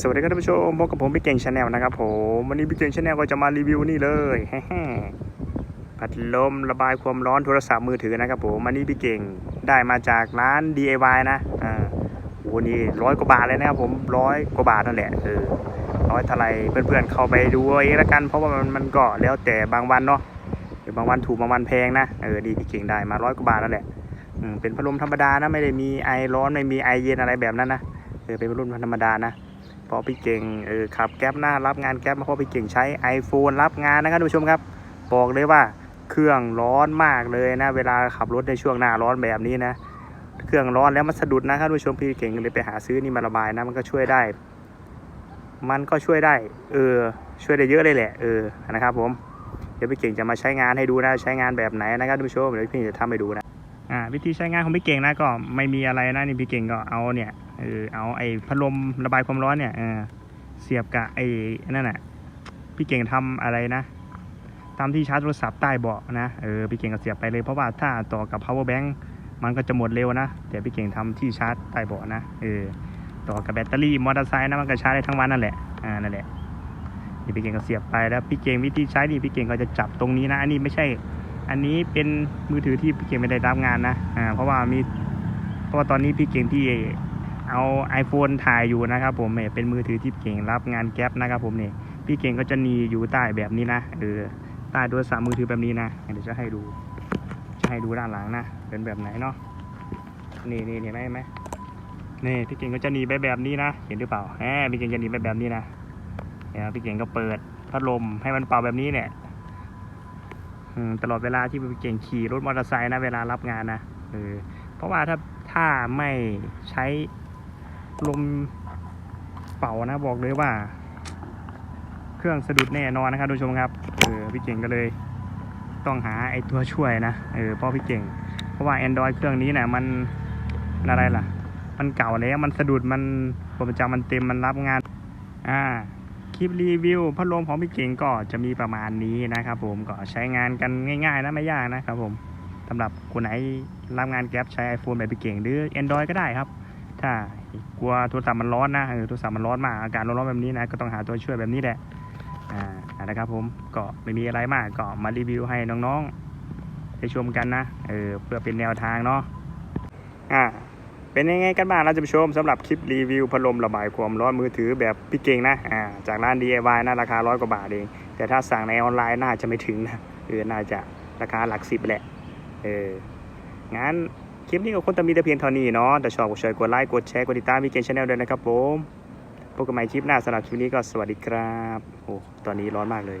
สวัสดีครับท่านผู้ชมพบกับผมพี่เก่งชาแนลนะครับผมวันนี้พี่เก่งชาแนลก็จะมารีวิวนี่เลยแฮ่พัดลมระบายความร้อนโทรศัพท์มือถือนะครับผมวันนี้พี่เก่งได้มาจากร้าน DIY นะอ่าโอ้นี่ร้อยกว่าบาทเลยนะครับผมร้อยกว่าบาทนั่นแหละเออร้อยเท่าไรเพื่อนๆเข้าไปดูเองละกัน เพราะว่ามันมันก็แล้วแต่บางวันเนาะหรือบางวันถูกบางวันแพงนะเออดีพี่เก่งได้มาร้อยกว่าบาทนั่นแหละอืมเป็นพัดลมธรรมดานะไม่ได้มีไอร้อนไม่มีไอเย็นอะไรแบบนั้นนะเออเป็นพัดลมธรรมดานะ พราะพี่เก่งเออขับแก๊ปหน้ารับงานแก๊ปมาเพราะพี่เก่งใช้ iPhone รับงานนะครับท่านผู้ชมครับ บอกเลยว่าเครื่องร้อนมากเลยนะ เวลาขับรถในช่วงหน้าร้อนแบบนี้นะ เครื่องร้อนแล้วมันสะดุดนะครับท่านผู้ชมพี่เก่งเลยไปหาซื้อนี่มาระบายนะมันก็ช่วยได้ มันก็ช่วยได้ เออ ช่วยได้เยอะเลยแหละ เออนะครับผมเดี๋ยวพี่เก่งจะมาใช้งานให้ดูนะใช้งานแบบไหนนะครับท่านผู้ชมเดี๋ยวพี่จะทำให้ดูนะอ่าวิธีใช้งานของพี่เก่งนะก็ไม่มีอะไรนะนี่พี่เก่งก็เอาเนี่ย เออเอาไอ้พัดลมระบายความร้อนเนี่ยเออเสียบกับไอ้นั่นน่ะพี่เก่งทำอะไรนะตามที่ชาร์จโทรศัพท์ใต้เบาะนะเออพี่เก่งก็เสียบไปเลยเพราะว่าถ้าต่อกับ power bank มันก็จะหมดเร็วนะแต่พี่เก่งทำที่ชาร์จใต้เบาะนะเออต่อกับแบตเตอรี่มอเตอร์ไซค์นะมันก็ชาร์จได้ทั้งวันนั่นแหละอ่านั่นแหละนี่พี่เก่งก็เสียบไปแล้วพี่เก่งวิธีใช้นี่พี่เก่งก็จะจับตรงนี้นะ อันนี้ไม่ใช่ อันนี้เป็นมือถือที่พี่เก่งไม่ได้รับงานนะอ่าเพราะว่ามีเพราะว่าตอนนี้พี่เก่งที่ เอา iPhone ถ่ายอยู่นะครับผมเนี่ยเป็นมือถือที่เก่งรับงานแก๊ปนะครับผมเนี่ยพี่เก่งก็จะนีอยู่ใต้แบบนี้นะเออใต้โทรศัพท์มือถือแบบนี้นะเดี๋ยวจะให้ดูจะให้ดูด้านหลังนะเป็นแบบไหนเนาะนี่นี่เห็นไหมเห็นไหมนี่พี่เก่งก็จะหนีไปแบบนี้นะเห็นหรือเปล่าแหมพี่เก่งจะหนีไปแบบนี้นะเนี่ยพี่เก่งก็เปิดพัดลมให้มันเป่าแบบนี้เนี่ยอตลอดเวลาที่พี่เก่งขี่รถมอเตอร์ไซค์นะเวลารับงานนะเออเพราะว่าถ้าถ้าไม่ใช้ ลมเป่านะบอกเลยว่า เครื่องสะดุดแน่นอนนะครับทุกผู้ชมครับเออพี่เก่งก็เลย ต้องหาไอ้ตัวช่วยนะเออพราะพี่เก่ง เพราะว่า Android เครื่องนี้นี่ยมันมันอะไรล่ะ มันเก่าแล้วมันสะดุดมันผมจำมันเต็มมันรับงานอ่าคลิปรีวิวพัดลมของพี่เก่งก็จะมีประมาณนี้นะครับผมก็ใช้งานกันง่ายๆนะไม่ยากนะครับผมสำหรับคนไหนรับงานแก๊ปใช้ iPhone แบบพี่เก่งหรือ Android ก็ได้ครับ ถ้ากลัวโทรศัพท์มันร้อนนะเออโทรศัพท์มันร้อนมากอาการร้อนๆแบบนี้นะก็ต้องหาตัวช่วยแบบนี้แหละอ่านะครับผมก็ไม่มีอะไรมากก็มารีวิวให้น้องๆได้ชมกันนะเออเพื่อเป็นแนวทางเนาะอ่าเป็นยังไงกันบ้างเราจะไปชมสำหรับคลิปรีวิวพัดลมระบายความร้อนมือถือแบบพี่เก่งนะอ่าจากร้าน DIY นะราคาร้อยกว่าบาทเอง แต่ถ้าสั่งในออนไลน์น่าจะไม่ถึงนะเออน่าจะราคาหลักสิบแหละเอองั้น คลิปนี้ก็คงจะมีแต่เพียงเท่านี้เนาะแต่ชอบก็ช่วยกดไลค์กดแชร์กดติดตามมีเกมชาแนลด้วยนะครับผมพบกันใหม่คลิปหน้าสำหรับคลิปนี้ก็สวัสดีครับโอ้ตอนนี้ร้อนมากเลย